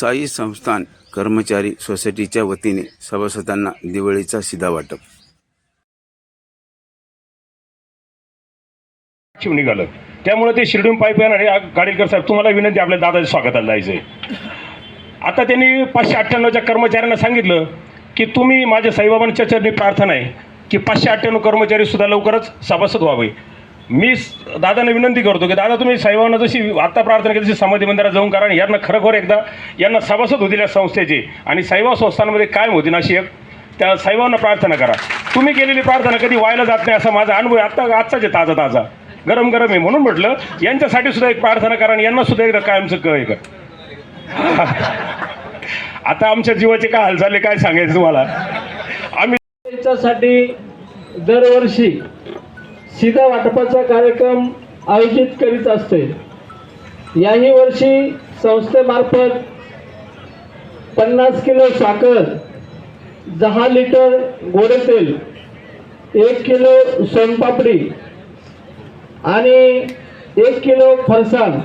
साई संस्थान कर्मचारी सोसायटीच्या वतीने सभासदांना दिवाळीचा शिधा वाटप. शिव निघालं. त्यामुळे ते शिर्डून पाईप येणार आहे. साहेब तुम्हाला विनंती आपल्या दादाच्या स्वागताला जायचं आहे आता त्यांनी पाचशे अठ्ठ्याण्णवच्या कर्मचाऱ्यांना सांगितलं की तुम्ही माझ्या साईबाबांच्या चरणी प्रार्थना आहे की पाचशे अठ्ठ्याण्णव कर्मचारी सुद्धा लवकरच सभासद व्हावे. मी दादांना विनंती करतो की दादा तुम्ही साईबाबांना जशी आत्ता प्रार्थना केली तशी समाधी मंदिरात जाऊन करा आणि यांना खरोखर एकदा यांना सभासद होतील या संस्थेचे. आणि साईबा संस्थांमध्ये कायम होतील अशी एक त्या साईबाबांना प्रार्थना करा. तुम्ही केलेली प्रार्थना कधी व्हायला जात नाही असा माझा अनुभव आहे. आत्ता आत्ताच आहे ताजा ताजा गरम गरम आहे म्हणून म्हटलं यांच्यासाठी सुद्धा एक प्रार्थना करा आणि यांना सुद्धा एकदा कायमचं कळ कर. आता आमच्या जीवाचे काय हालचाल आहे काय सांगायचं तुम्हाला? आम्ही याच्यासाठी दरवर्षी सीधा वाटपाचा कार्यक्रम आयोजित करीत असते. याही वर्षी संस्थेमार्फत पन्नास किलो साखर दहा लिटर गोडे तेल एक किलो सोनपापडी आणि एक किलो फरसाण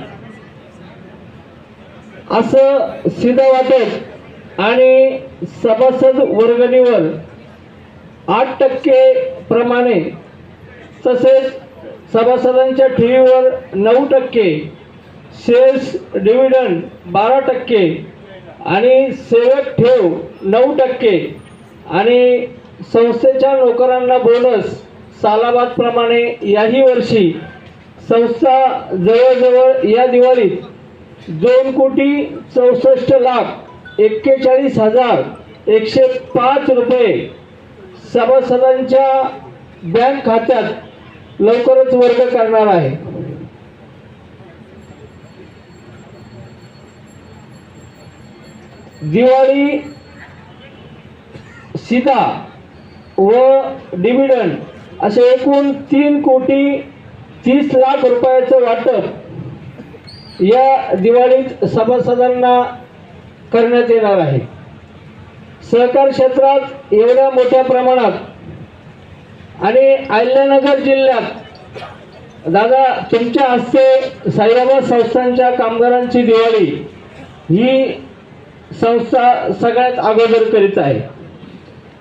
असं सीधा वाटप आणि सभासद वर्गणीवर आठ टक्के प्रमाणे तसेच सभासदांच्या ठेवीवर नऊ टक्के शेअर्स डिव्हिडंड बारा टक्के आणि सेवक ठेव नऊ टक्के आणि संस्थेच्या नोकरांना बोनस सालाबादप्रमाणे याही वर्षी संस्था जवळजवळ या दिवाळीत दोन कोटी चौसष्ट लाख एक्केचाळीस हजार एकशे पाच रुपये सभासदांच्या बँक खात्यात लवकरच वर्ग करणार आहे. दिवाळी सीधा व डिव्हिडंड असे एकूण तीन कोटी तीस लाख रुपयाचं वाटप या दिवाळीत सभासदांना करण्यात येणार आहे. सहकार क्षेत्रात एवढ्या मोठ्या प्रमाणात आणि अहिल्यानगर जिल्ह्यात दादा तुमच्या हस्ते साईबाबा संस्थांच्या कामगारांची दिवाळी ही संस्था सगळ्यात अगोदर करीत आहे.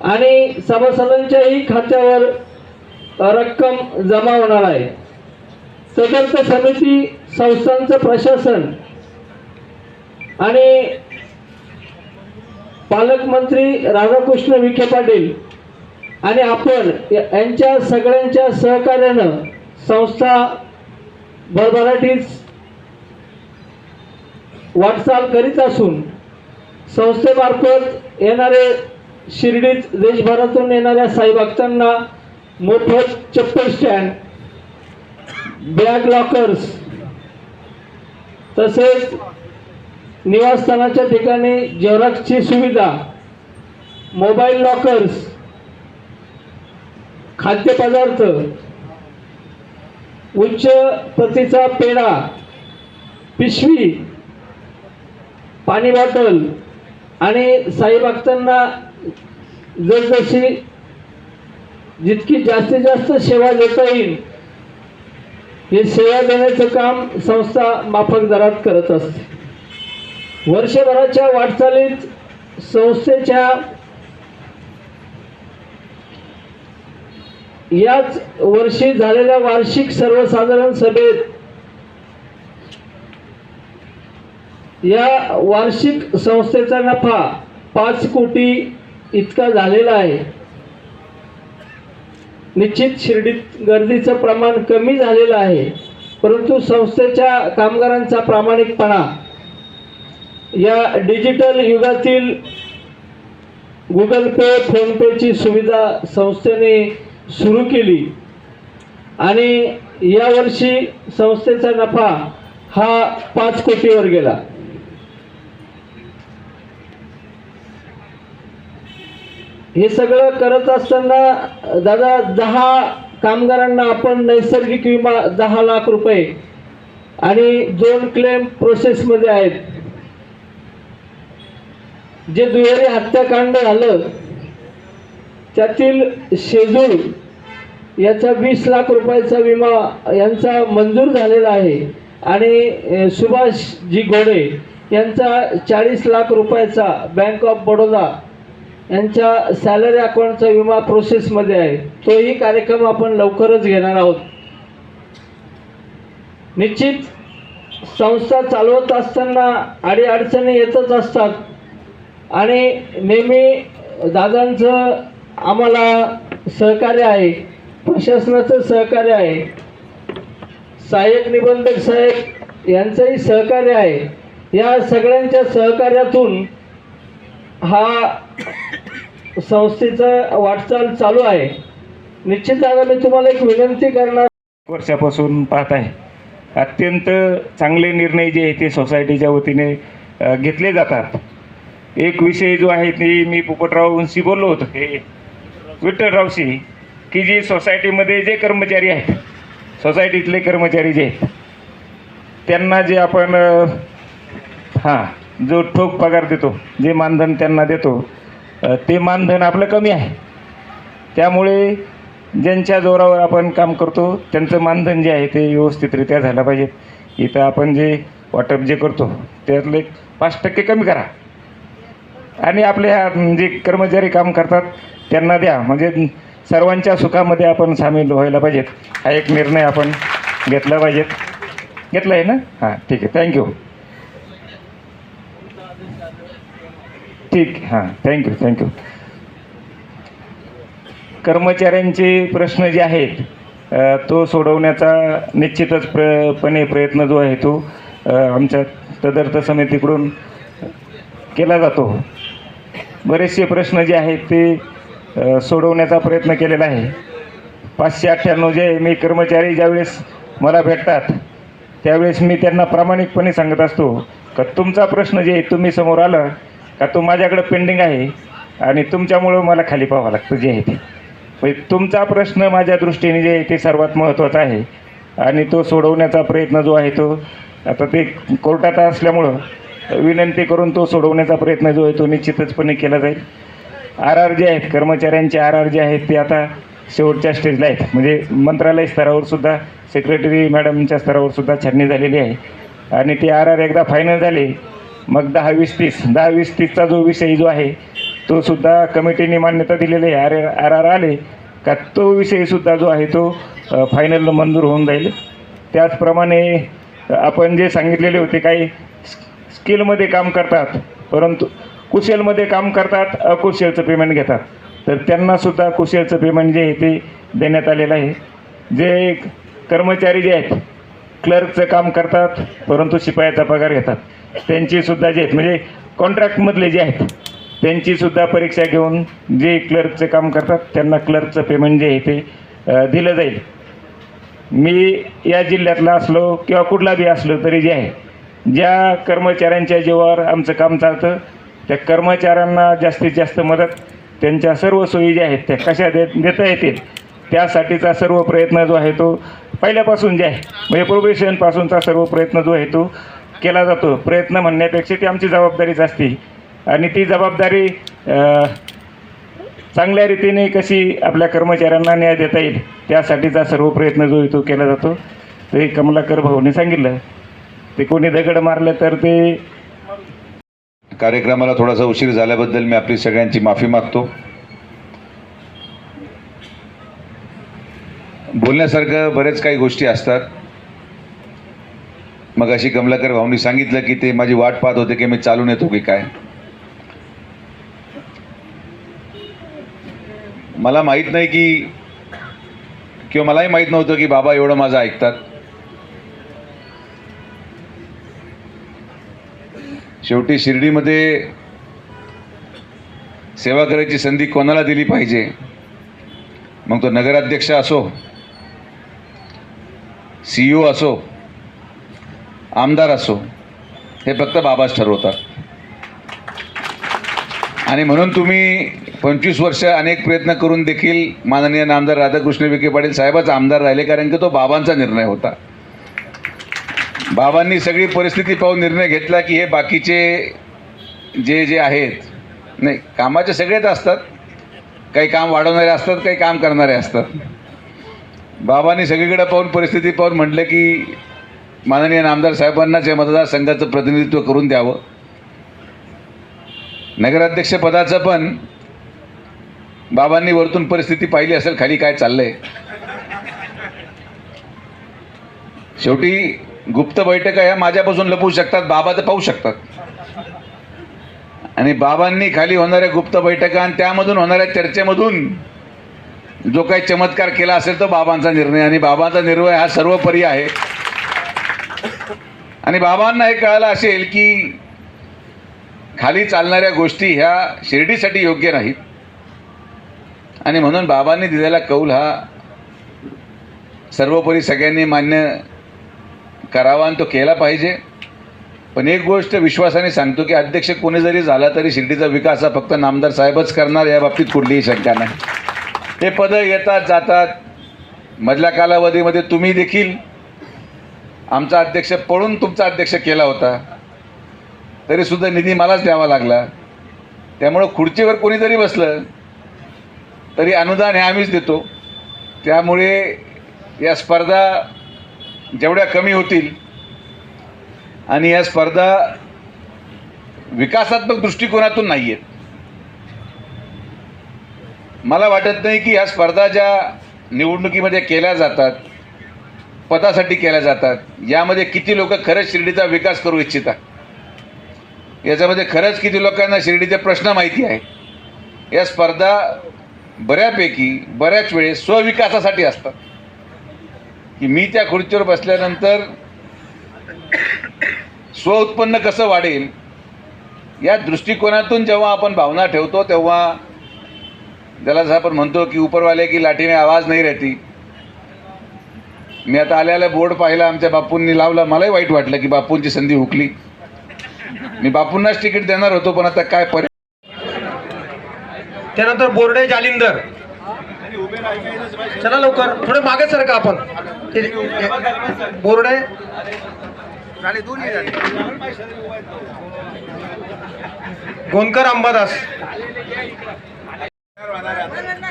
आणि सभासदांच्याही खात्यावर रक्कम जमा होणार आहे. तदर्थ समिती संस्थांचं प्रशासन आणि पालकमंत्री राधाकृष्ण विखे पाटील आणि आपण यांच्या सगळ्यांच्या सहकार्यानं संस्था भरभराटीच वाटचाल करीत असून संस्थेमार्फत येणारे शिर्डीत देशभरातून येणाऱ्या साईभक्तांना मोफत चप्पल स्टँड बॅग लॉकर्स तसेच निवासस्थानाच्या ठिकाणी झेरॉक्सची सुविधा मोबाईल लॉकर्स खाद्यपदार्थ उच्च प्रतीचा पेढा पिशवी पाणी बॉटल आणि साईभक्तांना जसजशी जितकी जास्तीत जास्त सेवा देता येईल हे सेवा देण्याचं काम संस्था माफक दरात करत असते. वर्षभराच्या वाटचालीत संस्थेच्या याच वर्षी झालेल्या वार्षिक सर्वसाधारण सभेत या वार्षिक संस्थेचा नफा पाच कोटी इतका झालेला आहे. निश्चित शिर्डीत गर्दीचं प्रमाण कमी झालेलं आहे परंतु संस्थेच्या कामगारांचा प्रामाणिकपणा या डिजिटल युगातील गुगल पे फोनपेची सुविधा संस्थेने सुरू केली. आणि यावर्षी संस्थेचा नफा हा पाच कोटीवर गेला. हे सगळं करत असताना दादा दहा कामगारांना आपण नैसर्गिक विमा दहा लाख रुपये आणि दोन क्लेम प्रोसेसमध्ये आहेत. जे दुहेरी हत्याकांड झालं त्यातील शेजूळ याचा वीस लाख रुपयाचा विमा यांचा मंजूर झालेला आहे. आणि सुभाष जी गोडे यांचा चाळीस लाख रुपयाचा बँक ऑफ बडोदा यांच्या सॅलरी अकाउंटचा विमा प्रोसेसमध्ये आहे. तोही कार्यक्रम आपण लवकरच घेणार आहोत. निश्चित संस्था चालवत असताना अडीअडचणी येतच असतात. आणि नेहमी दादांचं आम्हाला सहकार्य आहे. प्रशासनाचं सहकार्य आहे. सहाय्यक निबंधक साहेब यांचंही सहकार्य आहे. या सगळ्यांच्या सहकार्यातून हा संस्थेचा वाटचाल चालू आहे. निश्चित दादा मी तुम्हाला एक विनंती करणार वर्षापासून पाहत आहे. अत्यंत चांगले निर्णय जे आहे ते सोसायटीच्या वतीने घेतले जातात. एक विषय जो आहे ते मी पोपटरावशी बोललो होतो हे विठ्ठलरावशी की जी सोसायटीमध्ये जे कर्मचारी आहेत सोसायटीतले कर्मचारी जे आहेत त्यांना जे आपण हां जो ठोक पगार देतो जे मानधन त्यांना देतो ते मानधन आपलं कमी आहे. त्यामुळे ज्यांच्या जोरावर आपण काम करतो त्यांचं मानधन जे आहे ते व्यवस्थितरित्या झालं पाहिजे. इथं आपण जे वाटप जे करतो त्यातलं एक पाच टक्के कमी करा. आणि आपले ह्या जे कर्मचारी काम करतात त्यांना द्या. म्हणजे सर्वांच्या सुखामध्ये आपण सामील व्हायला पाहिजेत. हा एक निर्णय आपण घेतला पाहिजेत घेतला आहे ना? हां ठीक आहे. थँक्यू ठीक हां थँक्यू थँक्यू कर्मचाऱ्यांचे प्रश्न जे आहेत तो सोडवण्याचा निश्चितच प्र पणे प्रयत्न जो आहे तो आमच्या तदर्थ समितीकडून केला जातो. बरेचसे प्रश्न जे आहेत ते सोडवण्याचा प्रयत्न केलेला आहे. पाचशे अठ्ठ्याण्णव जे मी कर्मचारी ज्यावेळेस मला भेटतात त्यावेळेस मी त्यांना प्रामाणिकपणे सांगत असतो का तुमचा प्रश्न जे आहे तुम्ही समोर आलं का तो माझ्याकडं पेंडिंग आहे आणि तुमच्यामुळं मला खाली पाहावं लागतं जे आहे ते. म्हणजे तुमचा प्रश्न माझ्या दृष्टीने जे आहे ते सर्वात महत्त्वाचा आहे आणि तो सोडवण्याचा प्रयत्न जो आहे तो आता ते कोर्टात असल्यामुळं विनंती करून तो सोडवण्याचा प्रयत्न जो आहे तो निश्चितचपणे केला जाईल. आर आर जे आहेत कर्मचाऱ्यांचे आर आर जे आहेत ते आता शेवटच्या स्टेजला आहेत. म्हणजे मंत्रालय स्तरावर सुद्धा सेक्रेटरी मॅडमच्या स्तरावर सुद्धा छाननी झालेली आहे. आणि ते आर आर एकदा फायनल झाले मग दहा वीस तीस दहा वीस तीसचा जो विषय जो आहे तो सुद्धा कमिटीने मान्यता दिलेली आहे. आर आर आर आले का तो विषयसुद्धा जो आहे तो फायनल मंजूर होऊन जाईल. त्याचप्रमाणे आपण जे सांगितलेले होते काही स्किलमध्ये काम करतात परंतु कुशलमध्ये काम करतात अकुशलचं पेमेंट घेतात. तर त्यांनासुद्धा कुशलचं पेमेंट जे आहे ते देण्यात आलेलं आहे. जे कर्मचारी जे आहेत क्लर्कचं काम करतात परंतु शिपायाचा पगार घेतात. त्यांचीसुद्धा जे आहेत म्हणजे कॉन्ट्रॅक्टमधले जे आहेत त्यांचीसुद्धा परीक्षा घेऊन जे क्लर्कचं काम करतात त्यांना क्लर्कचं पेमेंट जे आहे ते दिलं जाईल. मी या जिल्ह्यातला असलो किंवा कुठला बी असलो तरी जे आहे ज्या कर्मचाऱ्यांच्या जीवावर आमचं काम चालतं त्या कर्मचाऱ्यांना जास्तीत जास्त मदत त्यांच्या सर्व सोयी ज्या आहेत त्या कशा दे देता येतील त्यासाठीचा सर्व प्रयत्न जो आहे तो पहिल्यापासून जे आहे म्हणजे प्रोबेशनपासूनचा सर्व प्रयत्न जो आहे तो केला जातो. प्रयत्न म्हणण्यापेक्षा ती आमची जबाबदारीच असते. आणि ती जबाबदारी चांगल्या रीतीने कशी आपल्या कर्मचाऱ्यांना न्याय देता येईल त्यासाठीचा सर्व प्रयत्न जो आहे तो केला जातो. ते कमलाकर भाऊने सांगितलं. ते कोणी दगड मारलं तर ते कार्यक्रमाला थोडासा उशीर झाल्याबद्दल मी आपली सगळ्यांची माफी मागतो. बोलण्यासारखं बरेच काही गोष्टी असतात. मग अशी कमलाकर भाऊंनी सांगितलं की ते माझी वाट पाहत होते की मी चालून येतो की काय. मला माहीत नाही की किंवा मलाही माहीत नव्हतं की बाबा एवढं माझं ऐकतात. शेवटी शिर्डीमध्ये सेवा करायची संधी कोणाला दिली पाहिजे? मग तो नगराध्यक्ष असो सी ओ असो आमदार असो हे फक्त बाबाच ठरवतात. आणि म्हणून तुम्ही पंचवीस वर्ष अनेक प्रयत्न करून देखील माननीय आमदार राधाकृष्ण विखे पाटील साहेबच आमदार राहिले कारण की तो बाबांचा निर्णय होता. बाबांनी सगळी परिस्थिती पाहून निर्णय घेतला की हे बाकीचे जे जे आहेत नाही कामाचे सगळेच असतात. काही काम वाढवणारे असतात काही काम करणारे असतात. बाबांनी सगळीकडे पाहून परिस्थिती पाहून म्हटलं की माननीय नामदार साहेबांनाच या मतदारसंघाचं प्रतिनिधित्व करून द्यावं. नगराध्यक्षपदाचं पण बाबांनी वरतून परिस्थिती पाहिली असेल खाली काय चाललंय. शेवटी गुप्त बैठका ह्या माझ्यापासून लपवू शकतात बाबा तर पाहू शकतात. आणि बाबांनी खाली होणाऱ्या गुप्त बैठका आणि त्यामधून होणाऱ्या चर्चेमधून जो काही चमत्कार केला असेल तो बाबांचा निर्णय. आणि बाबांचा निर्णय हा सर्वपरी आहे. आणि बाबांना हे कळालं असेल की खाली चालणाऱ्या गोष्टी ह्या शिर्डीसाठी योग्य नाहीत. आणि म्हणून बाबांनी दिलेला कौल हा सर्वोपरी सगळ्यांनी मान्य करावा आणि तो केला पाहिजे. पण एक गोष्ट विश्वासाने सांगतो की अध्यक्ष कोणी जरी झाला तरी शिर्डीचा विकास हा फक्त नामदार साहेबच करणार या बाबतीत कुठलीही शंका नाही. हे पदं येतात जातात. मधल्या कालावधीमध्ये तुम्ही देखील आमचा अध्यक्ष पळून तुमचा अध्यक्ष केला होता. तरीसुद्धा निधी मलाच द्यावा लागला. त्यामुळं खुर्चीवर कोणी जरी बसलं तरी अनुदान हे आम्हीच देतो. त्यामुळे या स्पर्धा जेवढ्या कमी होतील आणि या स्पर्धा विकासात्मक दृष्टिकोनातून नाही आहेत मला वाटत नाही की ह्या स्पर्धा ज्या निवडणुकीमध्ये केल्या जातात पदासाठी केल्या जातात यामध्ये किती लोक खरंच शिर्डीचा विकास करू इच्छितात याच्यामध्ये खरंच किती लोकांना शिर्डीचे प्रश्न माहिती आहे या स्पर्धा बऱ्यापैकी बऱ्याच वेळेस स्वविकासासाठी असतात. की मी त्या खुर्चीवर बसल्यानंतर स्वउत्पन्न कसं वाढेल या दृष्टिकोनातून जेव्हा आपण भावना ठेवतो तेव्हा ज्याला जसं आपण म्हणतो की उपरवाले की लाठीने आवाज नाही राहती. मी आता आल्याला बोर्ड पाहिला आमच्या बापूंनी लावला मलाही वाईट वाटलं की बापूंची संधी हुकली. मी बापूंनाच तिकीट देणार होतो पण आता काय पर्याय त्यानंतर बोर्डे जालिंदर. चला लवकर थोडे मागे सरका आपण. बोर्डे गोंदकर अंबादास.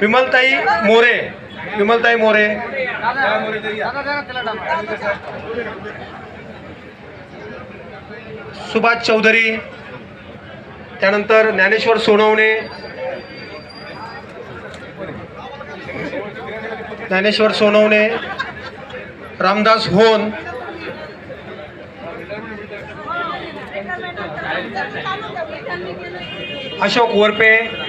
विमलताई मोरे. विमलताई मोरे. सुभाष चौधरी. त्यानंतर ज्ञानेश्वर सोनवणे. ज्ञानेश्वर सोनवणे. रामदास होन. अशोक वरपे.